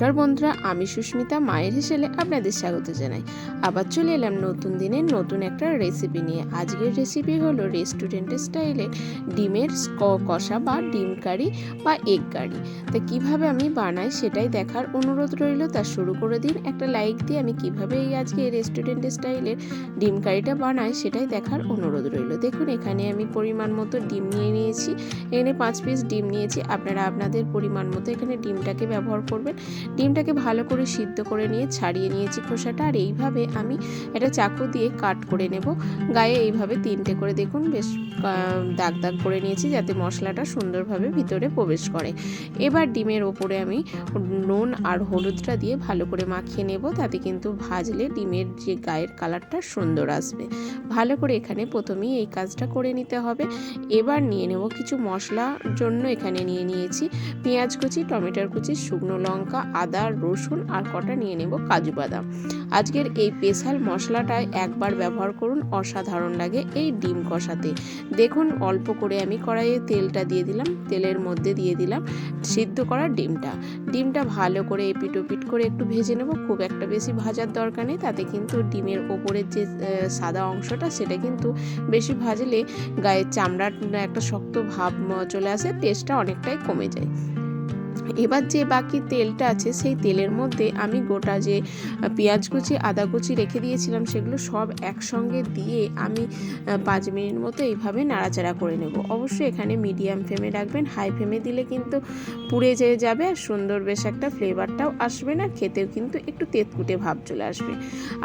নমস্কার বন্ধুরা, আমি সুস্মিতা, মায়ের হিসেলে আপনাদের স্বাগত জানাই। আবার চলে এলাম নতুন দিনের নতুন একটা রেসিপি নিয়ে। আজকের রেসিপি হলো রেস্টুরেন্টের স্টাইলে ডিমের কষা বা ডিম কারি বা এগ কারি। তা কীভাবে আমি বানাই সেটাই দেখার অনুরোধ রইল, তা শুরু করে দিন। একটা লাইক দিয়ে আমি কীভাবে এই আজকে রেস্টুরেন্টের স্টাইলের ডিম কারিটা বানাই সেটাই দেখার অনুরোধ রইল। দেখুন, এখানে আমি পরিমাণ মতো ডিম নিয়ে নিয়েছি। এখানে পাঁচ পিস ডিম নিয়েছি। আপনারা আপনাদের পরিমাণ মতো এখানে ডিমটাকে ব্যবহার করবেন। ডিমটাকে ভালো করে সিদ্ধ করে নিয়ে ছাড়িয়ে নিয়েছি খোসাটা, আর এইভাবে আমি এটা চাকু দিয়ে কাট করে নেব। গায়ে এইভাবে তিনটে করে দেখুন, বেশ দাগ দাগ করে নিয়েছি যাতে মশলাটা সুন্দরভাবে ভিতরে প্রবেশ করে। এবার ডিমের ওপরে আমি নুন আর হলুদটা দিয়ে ভালো করে মাখিয়ে নেব, তাতে কিন্তু ভাজলে ডিমের যে গায়ের কালারটা সুন্দর আসবে। ভালো করে এখানে প্রথমেই এই কাজটা করে নিতে হবে। এবার নিয়ে নেব কিছু মশলার জন্য এখানে নিয়ে নিয়েছি পেঁয়াজ কুচি, টমেটোর কুচি, শুকনো লঙ্কা আদা, রসুন আর কটা নিয়ে নেব কাজু বাদাম। আজকের এই স্পেশাল মশলাটায় একবার ব্যবহার করুন, অসাধারণ লাগে এই ডিম কষাতে। দেখুন, অল্প করে আমি কড়াইয়ে তেলটা দিয়ে দিলাম, তেলের মধ্যে দিয়ে দিলাম সিদ্ধ করা ডিমটা। ডিমটা ভালো করে এপিট ওপিট করে একটু ভেজে নেব, খুব একটা বেশি ভাজার দরকার নেই, তাতে কিন্তু ডিমের ওপরের যে সাদা অংশটা সেটা কিন্তু বেশি ভাজলে গায়ের চামড়ার একটা শক্ত ভাব চলে আসে, টেস্টটা অনেকটাই কমে যায়। এবার যে বাকি তেলটা আছে, সেই তেলের মধ্যে আমি গোটা যে পেঁয়াজ কুচি, আদা কুচি রেখে দিয়েছিলাম, সেগুলো সব একসঙ্গে দিয়ে আমি পাঁচ মিনিট মতো এইভাবে নাড়াচাড়া করে নেব। অবশ্যই এখানে মিডিয়াম ফ্লেমে রাখবেন, হাই ফ্লেমে দিলে কিন্তু পুড়ে যেয়ে যাবে আর সুন্দর বেশ একটা ফ্লেভারটাও আসবে না, খেতেও কিন্তু একটু তেতকুটে ভাব চলে আসবে।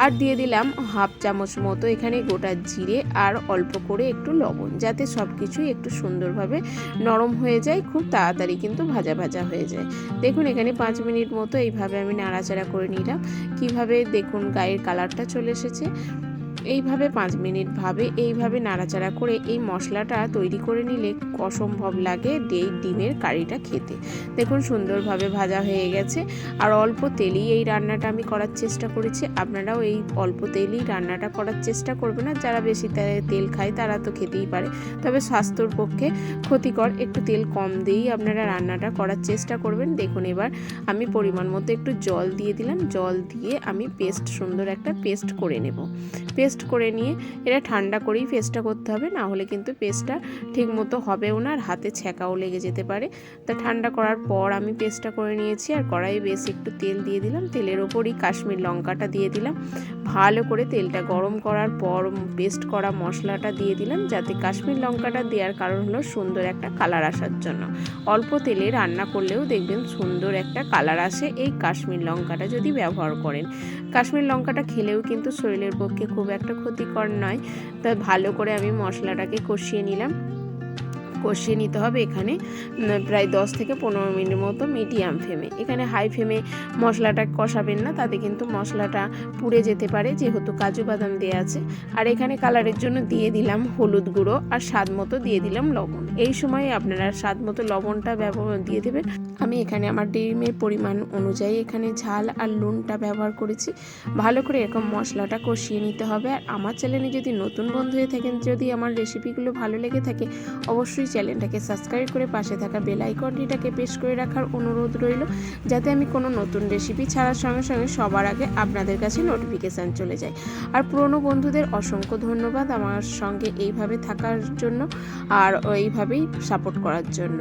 আর দিয়ে দিলাম হাফ চামচ মতো এখানে গোটা জিরে আর অল্প করে একটু লবণ, যাতে সব কিছুই একটু সুন্দরভাবে নরম হয়ে যায়, খুব তাড়াতাড়ি কিন্তু ভাজা ভাজা হয়ে যায়। দেখুন, এখানে পাঁচ মিনিট মতো এইভাবে আমি নাড়াচাড়া করে নিলাম। কীভাবে দেখুন গায়ের কালারটা চলে এসেছে। এইভাবে পাঁচ মিনিট ভাবে, এইভাবে নাড়াচাড়া করে এই মশলাটা তৈরি করে নিলে অসম্ভব লাগে এই ডিমের কারিটা খেতে। দেখুন সুন্দরভাবে ভাজা হয়ে গেছে। আর অল্প তেলেই এই রান্নাটা আমি করার চেষ্টা করেছি। আপনারাও এই অল্প তেলেই রান্নাটা করার চেষ্টা করবেন। না যারা বেশি তেল খায় তারা তো খেতেই পারে। তবে স্বাস্থ্যর পক্ষে ক্ষতিকর একটু তেল কম দিয়েই আপনারা রান্নাটা করার চেষ্টা করবেন। দেখুন এবার আমি পরিমাণ মতো একটু জল দিয়ে দিলাম। জল দিয়ে আমি পেস্ট, সুন্দর একটা পেস্ট করে নেব। পেস্ট করে নিয়ে এটা ঠান্ডা করেই পেস্টটা করতে হবে, না হলে কিন্তু পেস্টটা ঠিক মতো হবেও না আর হাতে ছ্যাঁকাও লেগে যেতে পারে। তা ঠান্ডা করার পর আমি পেস্টটা করে নিয়েছি আর কড়াইয়ে বেশ একটু তেল দিয়ে দিলাম। তেলের ওপরই কাশ্মীর লঙ্কাটা দিয়ে দিলাম। ভালো করে তেলটা গরম করার পর পেস্ট করা মশলাটা দিয়ে দিলাম যাতে কাশ্মীর লঙ্কাটা দেওয়ার কারণ হলো সুন্দর একটা কালার আসার জন্য। অল্প তেলে রান্না করলেও দেখবেন সুন্দর একটা কালার আসে এই কাশ্মীর লঙ্কাটা যদি ব্যবহার করেন। কাশ্মীর লঙ্কাটা খেলেও কিন্তু শরীরের পক্ষে খুব একটা ক্ষতিকর নয়। তা ভালো করে আমি মশলাটাকে কষিয়ে নিলাম। কষিয়ে নিতে হবে এখানে প্রায় দশ থেকে পনেরো মিনিট মতো মিডিয়াম ফ্লেমে। এখানে হাই ফ্লেমে মশলাটা কষাবেন না, তাতে কিন্তু মশলাটা পুড়ে যেতে পারে, যেহেতু কাজু বাদাম দেওয়া আছে। আর এখানে কালারের জন্য দিয়ে দিলাম হলুদ গুঁড়ো আর স্বাদ মতো দিয়ে দিলাম লবণ। এই সময় আপনারা স্বাদ মতো লবণটা ব্যবহার, দিয়ে দেবেন। আমি এখানে আমার ডিমের পরিমাণ অনুযায়ী এখানে ঝাল আর নুনটা ব্যবহার করেছি। ভালো করে এরকম মশলাটা কষিয়ে নিতে হবে। আর আমার চ্যানেলে যদি নতুন বন্ধু হয়ে থাকেন, যদি আমার রেসিপিগুলো ভালো লেগে থাকে, অবশ্যই চ্যানেলটাকে সাবস্ক্রাইব করে পাশে থাকা বেল আইকনটিটাকে প্রেস করে রাখার অনুরোধ রইল, যাতে আমি কোনো নতুন রেসিপি ছাড়ার সঙ্গে সঙ্গে সবার আগে আপনাদের কাছে নোটিফিকেশান চলে যায়। আর পুরনো বন্ধুদের অসংখ্য ধন্যবাদ আমার সঙ্গে এইভাবে থাকার জন্য আর এইভাবেই সাপোর্ট করার জন্য।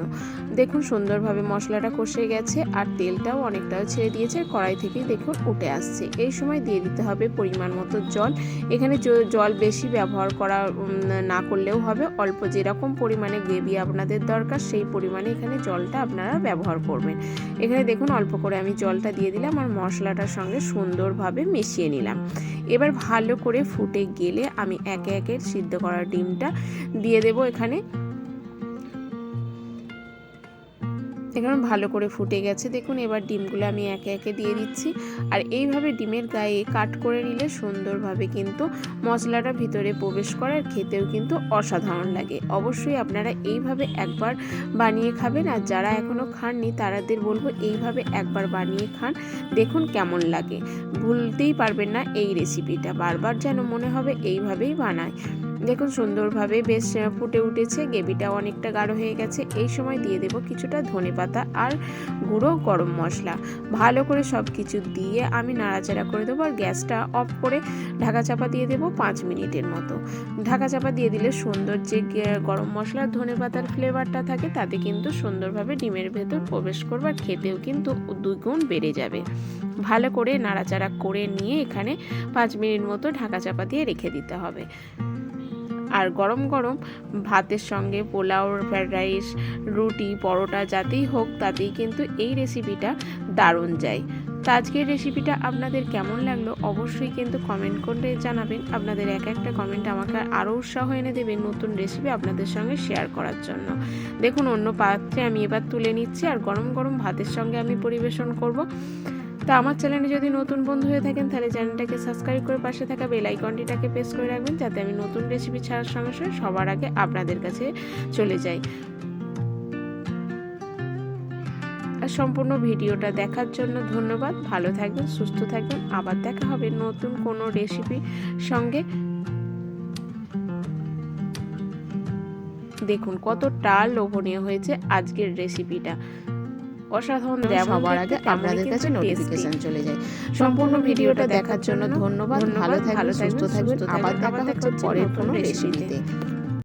দেখুন সুন্দরভাবে মশলাটা কষে গেছে আর তেলটাও অনেকটাও ছেড়ে দিয়েছে কড়াই থেকে দেখুন উঠে আসছে। এই সময় দিয়ে দিতে হবে পরিমাণ মতো জল। এখানে জল বেশি ব্যবহার করা না করলেও হবে। অল্প যেরকম পরিমাণে গ্রেভি আপনাদের দরকার, সেই পরিমাণে এখানে জলটা আপনারা ব্যবহার করবেন। এখানে দেখুন অল্প করে আমি জলটা দিয়ে দিলাম আর মশলাটার সঙ্গে সুন্দরভাবে মিশিয়ে নিলাম। এবার ভালো করে ফুটে গেলে আমি একে একে সিদ্ধ করা ডিমটা দিয়ে দেবো এখানে। এখানে ভালো করে ফুটে গেছে। দেখুন, এবার ডিমগুলো আমি একে একে দিয়ে দিচ্ছি। আর এইভাবে ডিমের গায়ে কাট করে নিলে সুন্দরভাবে কিন্তু মশলাটা ভিতরে প্রবেশ করে আর খেতেও কিন্তু অসাধারণ লাগে। অবশ্যই আপনারা এইভাবে একবার বানিয়ে খাবেন। আর যারা এখনও খাননি, তারাদের বলব এইভাবে একবার বানিয়ে খান। দেখুন কেমন লাগে। ভুলতেই পারবেন না এই রেসিপিটা বারবার যেন মনে হবে এইভাবেই বানায় দেখুন, সুন্দরভাবে বেশ ফুটে উঠেছে গ্রেভিটা অনেকটা গাঢ় হয়ে গেছে। এই সময় দিয়ে দেব কিছুটা ধনে পাতা আর গুঁড়ো গরম মশলা। ভালো করে সব কিছু দিয়ে আমি নাড়াচাড়া করে দেবো আর গ্যাসটা অফ করে ঢাকা চাপা দিয়ে দেবো পাঁচ মিনিটের মতো। ঢাকা চাপা দিয়ে দিলে সুন্দর যে গরম মশলার ধনে পাতার ফ্লেভারটা থাকে, তাতে কিন্তু সুন্দরভাবে ডিমের ভেতর প্রবেশ করবে আর খেতেও কিন্তু দুগুণ বেড়ে যাবে। ভালো করে নাড়াচাড়া করে নিয়ে এখানে পাঁচ মিনিট মতো ঢাকা চাপা দিয়ে রেখে দিতে হবে। আর গরম গরম ভাতের সঙ্গে পোলাও ফ্রায়েড রাইস, রুটি, পরোটা যাতেই হোক, তাতেই কিন্তু এই রেসিপিটা দারুণ যায়। তো আজকের রেসিপিটা আপনাদের কেমন লাগল অবশ্যই কিন্তু কমেন্ট করে জানাবেন। আপনাদের এক একটা কমেন্ট আমাকে আরও উৎসাহ এনে দেবে নতুন রেসিপি আপনাদের সঙ্গে শেয়ার করার জন্য। দেখুন, অন্য পাত্রে আমি এবার তুলে নিচ্ছি আর গরম গরম ভাতের সঙ্গে আমি পরিবেশন করব। তো আমার চ্যানেলে যদি নতুন বন্ধু হয়ে থাকেন, তাহলে চ্যানেলটাকে সাবস্ক্রাইব করে পাশে থাকা বেল আইকনটিটাকে প্রেস করে রাখবেন, যাতে আমি নতুন রেসিপি ছাড়ার সঙ্গে সঙ্গে সবার আগে আপনাদের কাছে চলে যাই। আর সম্পূর্ণ ভিডিওটা দেখার জন্য ধন্যবাদ। ভালো থাকবেন, সুস্থ থাকবেন। আবার দেখা হবে নতুন কোনো রেসিপি সঙ্গে। দেখুন কতটা লোভনীয় হয়েছে আজকের রেসিপিটা অসাধারণ সবার আগে আপনাদের কাছে নোটিফিকেশন চলে যায়। সম্পূর্ণ ভিডিওটা দেখার জন্য ধন্যবাদ। ভালো থাকবেন সুস্থ থাকবেন। আবার দেখা হচ্ছে পরের কোনো রেসিপিতে